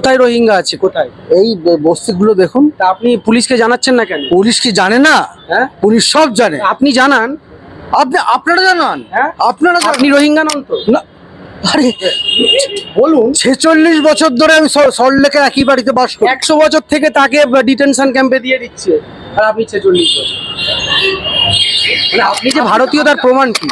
কোথায় রোহিঙ্গা আছে? কোথায়? এই বস্তিগুলো দেখুন। তা আপনি পুলিশকে জানাচ্ছেন না কেন? পুলিশ কি জানে না। হ্যাঁ? পুলিশ সব জানে। আপনি জানান। আপনি আপনারা জানান। হ্যাঁ? আপনারা জানান। আপনি রোহিঙ্গা নন তো? না। আরে বলুন। ছেচল্লিশ বছর ধরে আমি সল্টলেকে একই বাড়িতে বাস করি। একশো বছর থেকে তাকে ডিটেনশন ক্যাম্পে দিয়ে দিচ্ছে। আর আপনি ছেচল্লিশ বছর। মানে আপনি যে ভারতীয় তার প্রমাণ কি?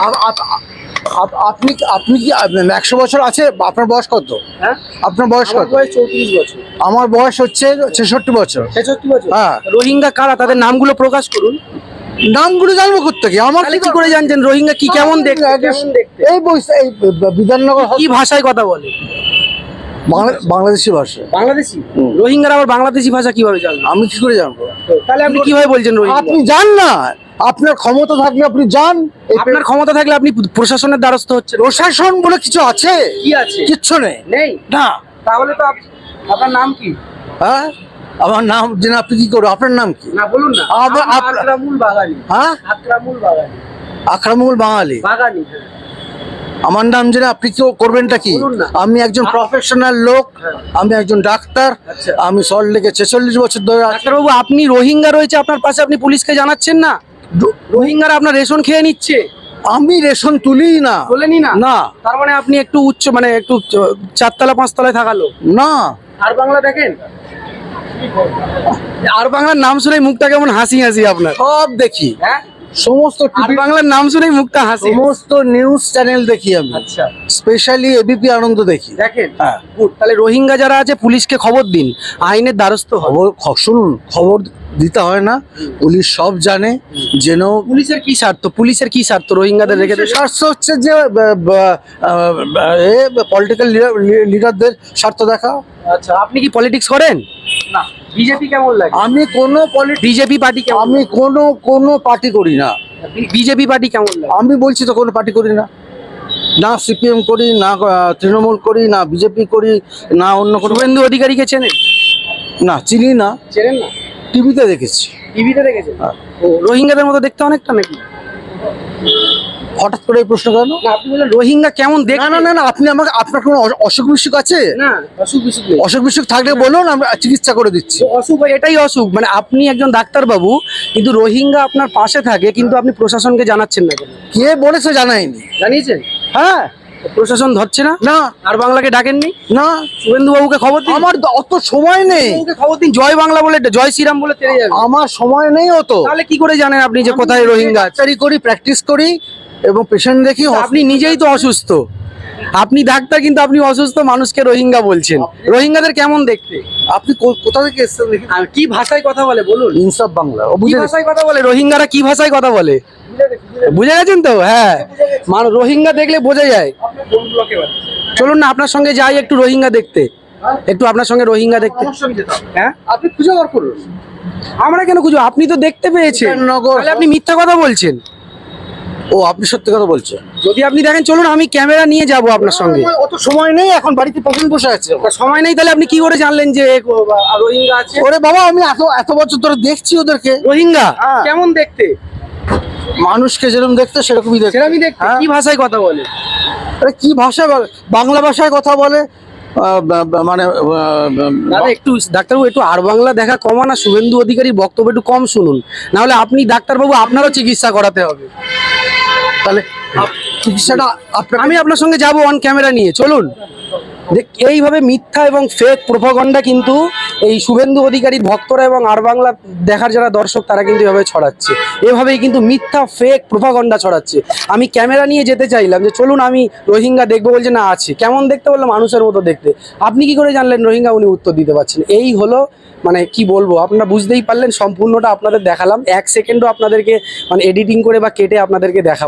আপনি আপনি কি একশো বছর আছে? আপনার বয়স কত? হ্যাঁ? আপনার বয়স কত? চৌত্রিশ বছর। আমার বয়স হচ্ছে ছেষট্টি বছর। ছেষট্টি বছর। হ্যাঁ। রোহিঙ্গা কারা? তাদের নামগুলো প্রকাশ করুন। নামগুলো জানব কোথেকে আমার কি করে জানছেন? রোহিঙ্গা কি কেমন দেখতে? এই এই বিধাননগর কি ভাষায় কথা বলে? বাংলা- বাংলাদেশি ভাষা। বাংলাদেশি। রোহিঙ্গার আবার বাংলাদেশি ভাষা কীভাবে জানবেন আমি কি করে জানব? তাহলে আপনি কীভাবে বলছেন রোহিঙ্গা? আপনি জান না। আপনার ক্ষমতা থাকলে আপনি যান আপনার ক্ষমতা থাকলে আপনি প্রশাসনের দ্বারস্থ হচ্ছেন। প্রশাসন বলে কিছু আছে? কি আছে? কিচ্ছু নেই। নেই? না। তাহলে তো আপনার নাম কি? হ্যাঁ? আমার নাম জেনে আপনি কি করবেন? আপনার নাম কি? না বলুন না। আপনার- আকরামুল বাগানি। হ্যাঁ? আকরামুল বাগানি। আকরামুল বাঙালি। হ্যাঁ। আমার নাম জেনে আপনি কি করবেনটা কি? আমি একজন প্রফেশনাল লোক হ্যাঁ। আমি একজন ডাক্তার আচ্ছা। আমি সল্ট লেকে ছেচল্লিশ বছর ধরে আছি। ডাক্তারবাবু আপনি রোহিঙ্গা রয়েছে আপনার পাশে আপনি পুলিশকে জানাচ্ছেন না? রোহিঙ্গারা আপনার রেশন খেয়ে নিচ্ছে। আমি রেশন তুলি না। বলেনি না? না। তার মানে আপনি একটু উচ্চ মানে একটু চারতলা পাঁচতলায় থাকালো? না। আর বাংলা দেখেন? আর বাংলার নাম শুনে মুখটা কেমন হাসি হাসি আপনার। সব দেখি। হ্যাঁ? সমস্ত আর বাংলার নাম শুনেই মুখটা হাসি সমস্ত নিউজ চ্যানেল দেখি আমি। আচ্ছা। স্পেশালি এবিপি আনন্দ দেখি। দেখেন? হ্যাঁ। তাহলে রোহিঙ্গা যারা আছে পুলিশকে খবর দিন। আইনের দ্বারস্থ খবর শুনুন খবর দিতে হয় না। পুলিশ সব জানে যেন পুলিশের কি স্বার্থ? পুলিশের কি স্বার্থ? রোহিঙ্গাদের রেখে স্বার্থ হচ্ছে যে পলিটিক্যাল লিডারদের স্বার্থ দেখা। আচ্ছা আপনি কি পলিটিক্স করেন? না। বিজেপি কেমন লাগে? আমি কোনো বিজেপি পার্টি আমি কোনো কোনো পার্টি করি না। বিজেপি পার্টি কেমন লাগে? আমি বলছি তো কোনো পার্টি করি না। না সিপিএম করি না তৃণমূল করি না বিজেপি করি না অন্য কোনো শুভেন্দু অধিকারীকে চেনেন? না চিনি না। চেনেন না? টিভিতে দেখেছি। টিভিতে দেখেছেন হ্যাঁ। ও রোহিঙ্গাদের মতো দেখতে অনেকটা নাকি? হঠাৎ করে এই প্রশ্ন কেন? আপনি বললেন রোহিঙ্গা কেমন না দেখতে? না না না আপনি আমাকে আপনার কোনো অসুখ বিসুখ আছে? না অসুখ বিসুখ অসুখ বিসুখ থাকলে বলুন আমরা চিকিৎসা করে দিচ্ছি। অসুখ এটাই অসুখ। মানে আপনি একজন ডাক্তার বাবু কিন্তু রোহিঙ্গা আপনার পাশে থাকে কিন্তু আপনি প্রশাসনকে জানাচ্ছেন না কেন? কে বলেছে জানায়নি? জানিয়েছেন? হ্যাঁ। প্রশাসন ধরছে না? না। আর বাংলাকে ডাকেননি? না। শুভেন্দু বাবুকে খবর দিন। আমার অত সময় নেই। খবর দিন। জয় বাংলা বলে জয় শ্রীরাম বলে তেড়ে যাবে। আমার সময় নেই অত। তাহলে কি করে জানেন আপনি যে কোথায় রোহিঙ্গা ডাক্তারি করি প্র্যাকটিস করি এবং পেশেন্ট দেখি আপনি নিজেই তো অসুস্থ। আপনি ডাক্তার কিন্তু আপনি অসুস্থ মানুষকে রোহিঙ্গা বলছেন। রোহিঙ্গাদের কেমন দেখতে? আপনি কোথা থেকে এসেছেন কি ভাষায় কথা বলে বলুন। ইনসাফ বাংলা ও কি বুঝে ভাষায় কথা বলে? রোহিঙ্গারা কি ভাষায় কথা বলে? বুঝে গেছেন তো? হ্যাঁ। মানুষ রোহিঙ্গা দেখলে বোঝা যায়। চলুন না আপনার সঙ্গে যাই একটু রোহিঙ্গা দেখতে। একটু আপনার সঙ্গে রোহিঙ্গা দেখতে। হ্যাঁ? আপনি খুঁজে বার করুন। আমরা কেন খুঁজো আপনি তো দেখতে পেয়েছেন। তাহলে আপনি মিথ্যা কথা বলছেন। ও আপনি সত্যি কথা বলছেন যদি আপনি দেখেন চলুন আমি ক্যামেরা নিয়ে যাব আপনার সঙ্গে। অত সময় নেই এখন বাড়িতে পেশেন্ট বসে আছে সময় নেই তাহলে আপনি কি করে জানলেন যে রোহিঙ্গা আছে? ওরে বাবা আমি এত এত বছর ধরে দেখছি ওদেরকে। রোহিঙ্গা? হ্যাঁ। কেমন দেখতে? মানুষকে যেরকম দেখতে সেরকমই দেখতে। সেরকমই দেখতে। হ্যাঁ। কি ভাষায় কথা বলে? আরে কি ভাষায় বলে? বাংলা ভাষায় কথা বলে? মানে একটু ডাক্তারবাবু একটু আর বাংলা দেখা কমা না? শুভেন্দু অধিকারী বক্তব্য একটু কম শুনুন। না হলে আপনি ডাক্তারবাবু আপনারও চিকিৎসা করাতে হবে। তাহলে চিকিৎসাটা আমি আপনার সঙ্গে যাব অন ক্যামেরা নিয়ে। চলুন। দেখ- এইভাবে মিথ্যা এবং ফেক প্রোপাগন্ডা কিন্তু এই শুভেন্দু অধিকারীর ভক্তরা এবং আর বাংলা দেখার যারা দর্শক, তারা কিন্তু এভাবে ছড়াচ্ছে। এভাবেই কিন্তু মিথ্যা ফেক প্রোপাগন্ডা ছড়াচ্ছে। আমি ক্যামেরা নিয়ে যেতে চাইলাম যে চলুন আমি রোহিঙ্গা দেখব বলছে, না আছে। কেমন দেখতে বলল মানুষের মতো দেখতে। আপনি কি করে জানলেন রোহিঙ্গা উনি উত্তর দিতে পারছেন? এই হলো মানে কি বলব, আপনারা বুঝতেই পারলেন, সম্পূর্ণটা আপনাদের দেখালাম। এক সেকেন্ডও আপনাদেরকে মানে এডিটিং করে বা কেটে আপনাদেরকে দেখাবো।